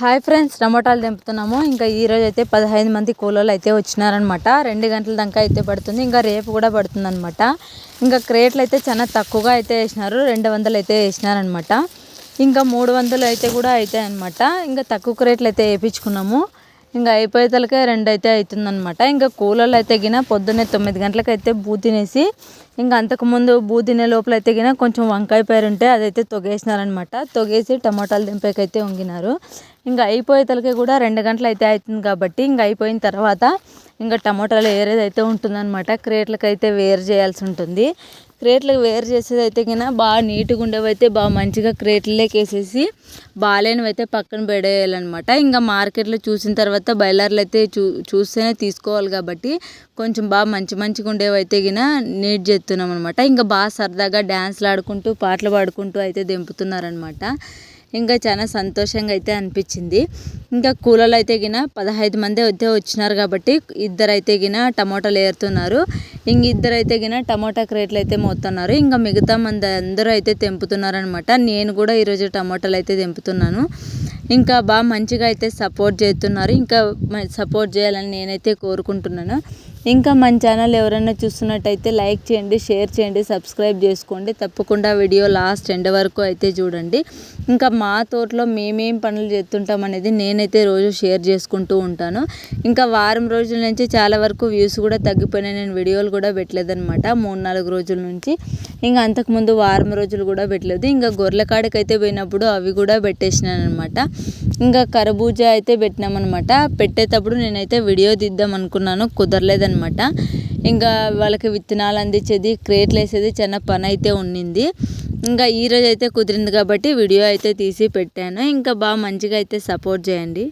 Hi friends టమోటాలు తెంపుతున్నాము. ఇంకా ఈ రోజు అయితే పదహైదు మంది కూలోళ్ళు అయితే వచ్చినారనమాట. రెండు గంటల దాకా అయితే పడుతుంది. ఇంకా రేపు కూడా పడుతుందనమాట. ఇంకా క్రేట్లు అయితే చాలా తక్కువగా అయితే వేసినారు. రెండు వందలు అయితే వేసినారనమాట. ఇంకా మూడు వందలు అయితే కూడా అవుతాయి అనమాట ఇంకా తక్కువ క్రేట్లు అయితే వేయించుకున్నాము. ఇంకా అయిపోయేతలకే రెండు అయితే అవుతుందనమాట ఇంకా కూలర్లు అయితే గిన పొద్దున్నే తొమ్మిది గంటలకు అయితే బూ తినేసి ఇంకా అంతకుముందు బూ తినే లోపల అయితే గిన కొంచెం వంకాయ పేరు ఉంటే అదైతే తొగేసినారనమాట తొగేసి టమాటాలు దింపేకైతే వంగినారు. ఇంకా అయిపోయేతలకే కూడా రెండు గంటలు అయితే అవుతుంది కాబట్టి ఇంకా అయిపోయిన తర్వాత ఇంకా టమాటాలు ఏరేదైతే ఉంటుందన్నమాట క్రేట్లకైతే అయితే వేరు చేయాల్సి ఉంటుంది. క్రేట్లకు వేరు చేసేది అయితే కింద బాగా నీట్గా ఉండేవి అయితే బాగా మంచిగా క్రేట్లలోకి వేసేసి బాగాలేనివి అయితే పక్కన పెడేయాలన్నమాట. ఇంకా మార్కెట్లో చూసిన తర్వాత బయలర్లు అయితే చూ చూస్తేనే తీసుకోవాలి కాబట్టి కొంచెం బాగా మంచి మంచిగా ఉండేవి అయితే గిన నీట్ చేస్తున్నాం అనమాట ఇంకా బాగా సరదాగా డ్యాన్స్లు ఆడుకుంటూ పాటలు పాడుకుంటూ అయితే దింపుతున్నారనమాట ఇంకా చాలా సంతోషంగా అయితే అనిపించింది. ఇంకా కూలర్లు అయితే గిన పదహైదు మంది అయితే వచ్చినారు కాబట్టి ఇద్దరు అయితే గిన టమోటాలు ఏరుతున్నారు. ఇంక ఇద్దరు అయితే గిన టమోటా క్రేట్లు అయితే మోతున్నారు. ఇంకా మిగతా మంది అందరూ అయితే తెంపుతున్నారనమాట నేను కూడా ఈరోజు టమోటాలు అయితే తెంపుతున్నాను. ఇంకా బాగా మంచిగా అయితే సపోర్ట్ చేస్తున్నారు. ఇంకా సపోర్ట్ చేయాలని నేనైతే కోరుకుంటున్నాను. ఇంకా మన ఛానల్ ఎవరైనా చూస్తున్నట్టయితే లైక్ చేయండి షేర్ చేయండి సబ్స్క్రైబ్ చేసుకోండి. తప్పకుండా వీడియో లాస్ట్ ఎండ్ వరకు అయితే చూడండి. ఇంకా మా తోటలో మేమేం పనులు చేస్తుంటాం అనేది నేనైతే రోజు షేర్ చేసుకుంటూ ఉంటాను. ఇంకా వారం రోజుల నుంచి చాలా వరకు వ్యూస్ కూడా తగ్గిపోయినాయి. నేను వీడియోలు కూడా పెట్టలేదనమాట మూడు నాలుగు రోజుల నుంచి. ఇంకా అంతకుముందు వారం రోజులు కూడా పెట్టలేదు. ఇంకా గొర్రెల కాడికైతే పోయినప్పుడు అవి కూడా పెట్టేసినాను అనమాట ఇంకా కరబూజా అయితే పెట్టినామన్నమాట. పెట్టేటప్పుడు నేనైతే వీడియో తీద్దాం అనుకున్నాను. కుదరలేదనమాట ఇంకా వాళ్ళకి విత్తనాలు అందించేది క్రేట్లు వేసేది చాలా పని అయితే ఉండింది ఇంకా ఈరోజు అయితే కుదిరింది కాబట్టి వీడియో అయితే తీసి పెట్టాను. ఇంకా బాగా మంచిగా అయితే సపోర్ట్ చేయండి.